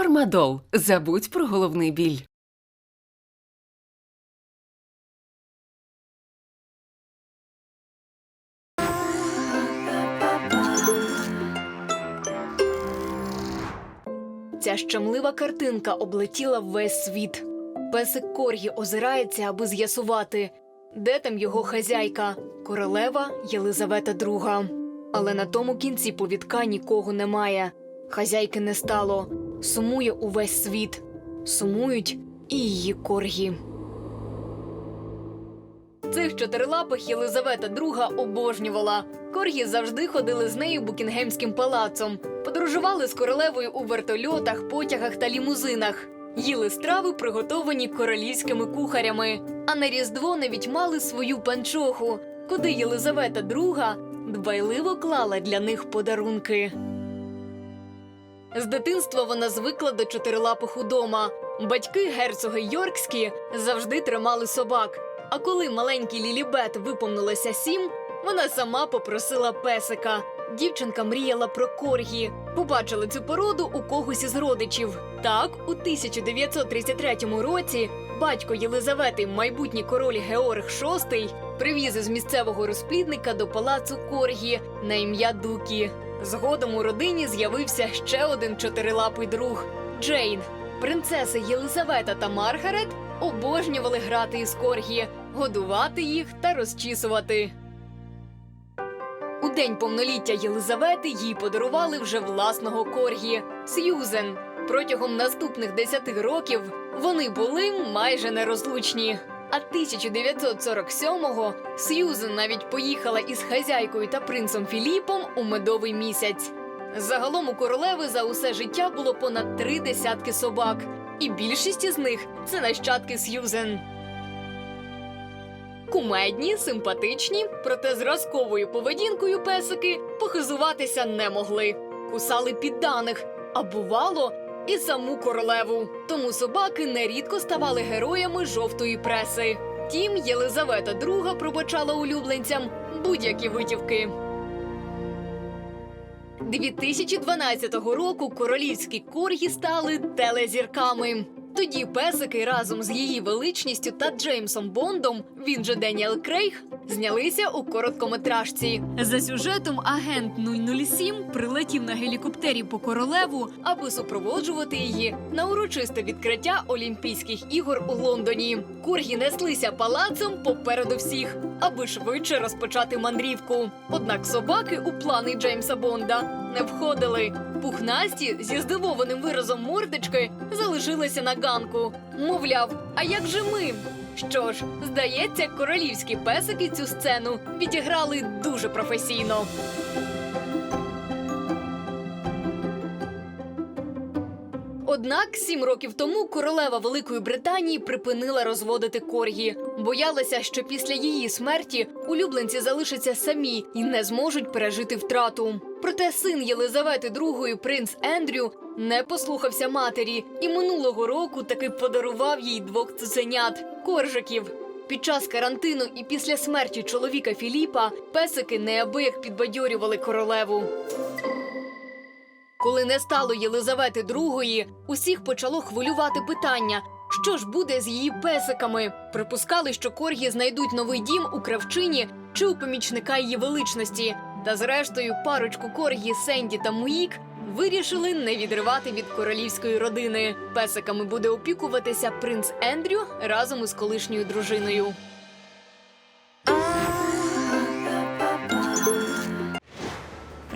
Фармадол. Забудь про головний біль. Ця щемлива картинка облетіла весь світ. Песик Коргі озирається, аби з'ясувати, де там його хазяйка, королева Єлизавета II. Але на тому кінці повідка нікого немає. Хазяйки не стало. Сумує увесь світ. Сумують і її коргі. Цих чотирилапих Єлизавета II обожнювала. Коргі завжди ходили з нею Букінгемським палацом, подорожували з королевою у вертольотах, потягах та лімузинах, їли страви, приготовані королівськими кухарями. А на Різдво навіть мали свою панчоху, куди Єлизавета II дбайливо клала для них подарунки. З дитинства вона звикла до чотирилапих удома. Батьки герцоги Йоркські завжди тримали собак. А коли маленькій Лілібет виповнилося сім, вона сама попросила песика. Дівчинка мріяла про коргі. Побачила цю породу у когось із родичів. Так, у 1933 році батько Єлизавети, майбутній король Георг VI, привіз із місцевого розплідника до палацу коргі на ім'я Дукі. Згодом у родині з'явився ще один чотирилапий друг Джейн. Принцеси Єлизавета та Маргарет обожнювали грати із коргі, годувати їх та розчісувати. У день повноліття Єлизавети їй подарували вже власного коргі Сьюзен. Протягом наступних 10 років вони були майже нерозлучні. А 1947-го Сьюзен навіть поїхала із хазяйкою та принцем Філіпом у медовий місяць. Загалом у королеви за усе життя було понад три десятки собак, і більшість із них це нащадки Сьюзен. Кумедні, симпатичні, проте зразковою поведінкою песики похизуватися не могли. Кусали підданих, а бувало і саму королеву. Тому собаки нерідко ставали героями жовтої преси. Тім Єлизавета II пробачала улюбленцям будь-які витівки. 2012 року королівські коргі стали телезірками. Тоді песики разом з її величністю та Джеймсом Бондом, він же Деніел Крейг, знялися у короткометражці. За сюжетом агент 007 прилетів на гелікоптері по королеву, аби супроводжувати її на урочисте відкриття Олімпійських ігор у Лондоні. Коргі неслися палацом попереду всіх, аби швидше розпочати мандрівку. Однак собаки у плани Джеймса Бонда не входили. Пухнасті зі здивованим виразом мордочки залишилися на ганку. Мовляв, а як же ми? Що ж, здається, королівські песики цю сцену відіграли дуже професійно. Однак сім років тому королева Великої Британії припинила розводити коргі. Боялася, що після її смерті улюбленці залишаться самі і не зможуть пережити втрату. Проте син Єлизавети II, принц Ендрю, не послухався матері і минулого року таки подарував їй двох цуценят коржиків. Під час карантину і після смерті чоловіка Філіпа песики неабияк підбадьорювали королеву. Коли не стало Єлизавети II, усіх почало хвилювати питання. Що ж буде з її песиками? Припускали, що коргі знайдуть новий дім у кравчині чи у помічника її величності. Та зрештою, парочку коргі Сенді та Муїк вирішили не відривати від королівської родини. Песиками буде опікуватися принц Ендрю разом із колишньою дружиною.